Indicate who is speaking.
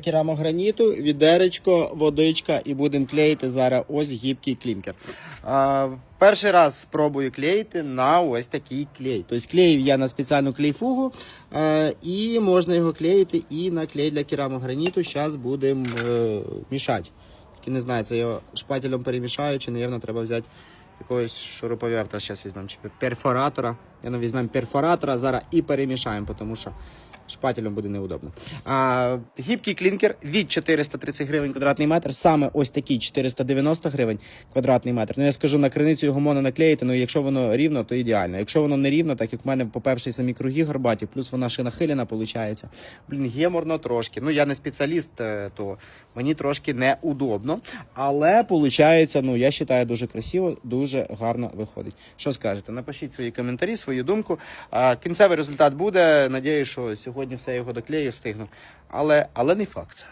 Speaker 1: Керамограніту, відеречко, водичка і будемо клеїти зараз ось гібкий клінкер. А, перший раз спробую клеїти на ось такий клей. Тобто клеїв я на спеціальну клейфугу е, і можна його клеїти і на клей для керамограніту. Зараз будемо е, мішати. Тільки не знаю, це його шпателем перемішаю, чи, напевно, треба взяти якогось шуруповерта. Зараз візьмемо чи перфоратора. Я ну, візьмемо перфоратора зараз і перемішаємо, тому що шпателем буде неудобно. А, гібкий клінкер від 430 гривень квадратний метр, саме ось такий 490 гривень квадратний метр. Ну я скажу на криницю його можна наклеїти, ну якщо воно рівно, то ідеально. Якщо воно не рівно, так як в мене, по-перше, самі круги горбаті, плюс вона ще нахилена, виходить. Блін, геморно трошки. Ну я не спеціаліст, е, то мені трошки неудобно. Але виходить, ну я вважаю, дуже красиво, дуже гарно виходить. Що скажете? Напишіть свої коментарі, свою думку. Кінцевий результат буде. Надіюсь, що сьогодні все його доклею, встигну. Але, але не факт.